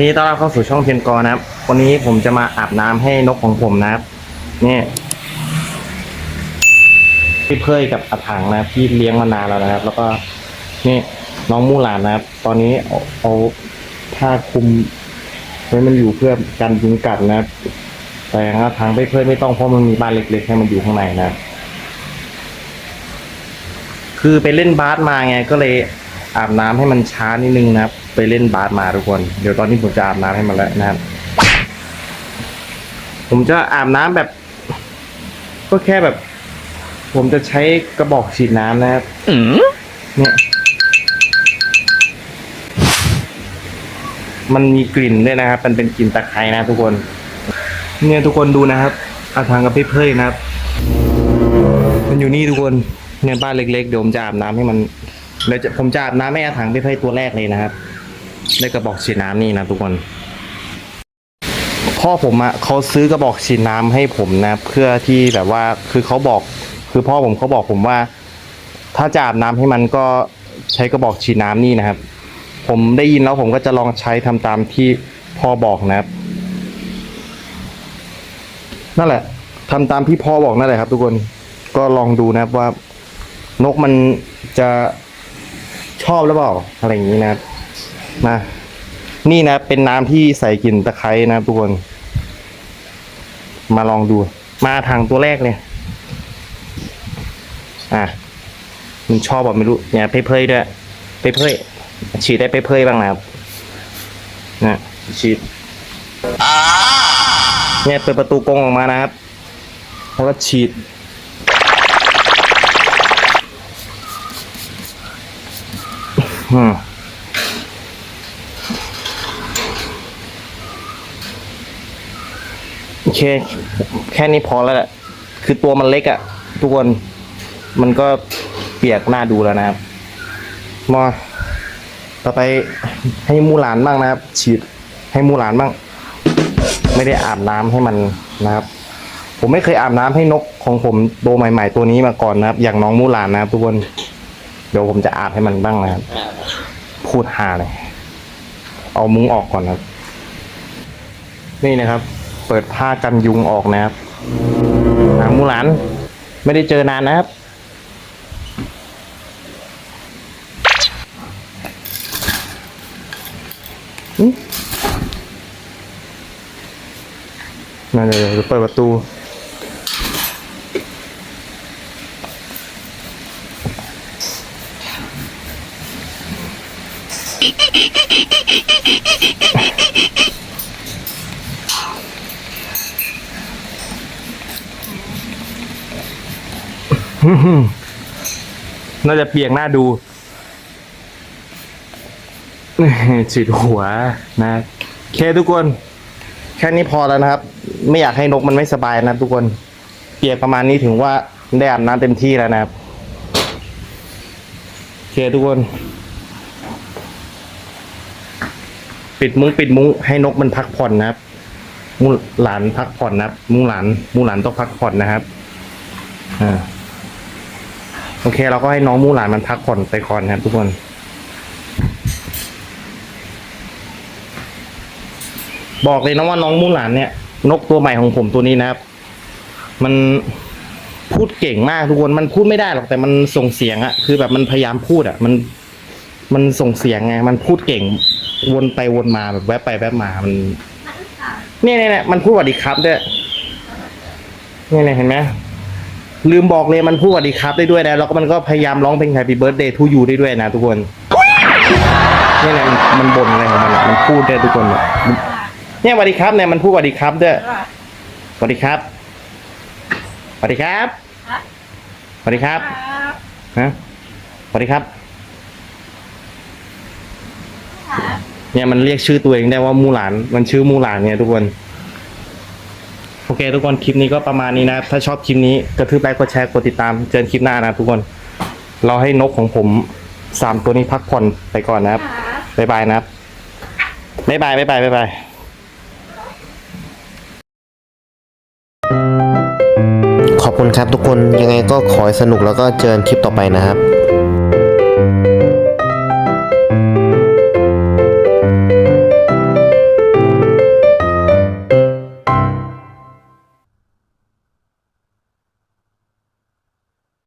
นี้ต้อนรับเข้าสู่ช่องเพียนกอนะครับ วันนี้ผมจะมาอาบน้ำให้นกของผมนะครับนี่พี่เพยกับอาถังนะที่เลี้ยงมานานแล้วนะครับ แล้วก็นี่น้องมู่หลานนะครับ ตอนนี้เอาผ้าคลุมไว้มันอยู่เพื่อกันยุงกัดนะครับ แต่อาถังพี่เพยไม่ต้องเพราะมันมีบ้านเล็กๆให้มันอยู่ข้างในนะครับคือไปเล่นบาสมาไงก็เลย อาบน้ำให้มันช้านิดนึงนะครับ ไปเล่นบาสมาทุกคน เดี๋ยวตอนนี้ผมจะอาบน้ำให้มันแล้วนะครับ ผมจะอาบน้ำแบบ ก็แค่แบบ ผมจะใช้กระบอกฉีดน้ำนะครับเนี่ย มันมีกลิ่นด้วยนะครับ มันเป็นกลิ่นตะไคร้นะทุกคน เนี่ยทุกคนดูนะครับอาทางกับพี่เพยนะครับ มันอยู่นี่ทุกคนเนี่ยบ้านเล็กๆเดี๋ยวผมจะอาบน้ำให้มัน เดี๋ยวจะผมจะอาบน้ำให้อาถังพี่เพยตัวแรกเลยนะครับได้กระบอกฉีดน้ำนี่นะทุกคนพ่อผมอะเขาซื้อกระบอกฉีดน้ำให้ผมนะ เพื่อที่แบบว่าคือเขาบอก คือพ่อผมเขาบอกผมว่า ถ้าจะอาบน้ำให้มันก็ใช้กระบอกฉีดน้ำนี่นะครับ ผมได้ยินแล้วผมก็จะลองใช้ทำตามที่พ่อบอกนะครับ นั่นแหละทำตามที่พ่อบอกนั่นแหละครับ ทุกคนก็ลองดูนะครับว่านกมันจะ ชอบหรือเปล่าอะไรอย่างนี้นะมานี่นะ เป็นน้ำที่ใส่กลิ่นตะไคร้นะทุกคน มาลองดู มาทางตัวแรกเลย อะ มันชอบแบบไม่รู้เนี่ยเพเพยด้วยเพเพยฉีดได้เพเพยบ้างนะครับนะฉีดเนี่ยเปิดประตูกรงออกมานะครับ แล้วก็ฉีด อืมโอเค แค่นี้พอแล้วแหละคือตัวมันเล็กอะ่ะ ทุกคนมันก็เปียกหน้าดูแล้วนะครับมาต่อไปให้มูหลานบ้างนะครับ ฉีดให้มูหลานบ้าง ไม่ได้อาบน้ำให้มันนะครับ ผมไม่เคยอาบน้ำให้นกของผมตัวใหม่ ๆ ตัวนี้มาก่อนนะครับ อย่างน้องมูหลานนะครับ ทุกคนเดี๋ยวผมจะอาบให้มันบ้างนะครับ พูดหาเลยเอามุ้งออกก่อนครับ นี่นะครับ เปิดผ้ากันยุงออกนะครับหางมูหลาน ไม่ได้เจอนานนะครับอืมนั่นเดี๋ยเปิดประตู น่าจะเปียกหน้าดูฉีดหัวนะเคทุกคน แค่นี้พอแล้วนะครับ ไม่อยากให้นกมันไม่สบายนะทุกคน เปียกประมาณนี้ถึงว่าได้อาบน้ำเต็มที่แล้วนะครับเคทุกคน ปิดมุ้งปิดมุ้งให้นกมันพักผ่อนนะครับมูหลานพักผ่อนนะครับมูหลานมูหลานต้องพักผ่อนนะครับอ่าโอเค เราก็ให้น้องมูหลานมันพักผ่อนไปก่อนนะครับ ทุกคนบอกเลยนะว่าน้องมูหลานเนี่ย นกตัวใหม่ของผมตัวนี้นะครับ มันพูดเก่งมากทุกคนมันพูดไม่ได้หรอกแต่มันส่งเสียงอะคือแบบมันพยายามพูดอะมัน มันส่งเสียงไง มันพูดเก่ง วนไปวนมาแบบแวบไปแวบมามันเนี่ยเนี่ยเนี่มันพูดสวัสดีครับด้วยเนี่ยเนี่ยเห็นไหมลืมบอกเลยมันพูดสวัสดีครับได้ด้วยนะแล้วก็มันก็พยายามร้องเพลง Happy Birthday to you ได้ด้วยนะทุกคนนี่นะมันมันบ่นอะไรของมันอะมันพูดได้ทุกคนอะเนี่ยสวัสดีครับเนี่ยมันพูดสวัสดีครับด้วยสวัสดีครับสวัสดีครับสวัสดีครับฮะสวัสดีครับ เนี่ยมันเรียกชื่อตัวเองได้ว่ามูหลาน มันชื่อมูหลานเนี่ยทุกคน โอเค ทุกคนคลิปนี้ก็ประมาณนี้นะ ถ้าชอบคลิปนี้กระทืบไลค์กดแชร์กดติดตาม เจอกันคลิปหน้านะทุกคน เราให้นกของผมสามตัวนี้พักผ่อนไปก่อนนะครับบ๊ายบายนะครับบ๊ายบายบ๊ายบายบ๊ายบายขอบคุณครับทุกคนยังไงก็ขอให้สนุกแล้วก็เจอกันคลิปต่อไปนะครับ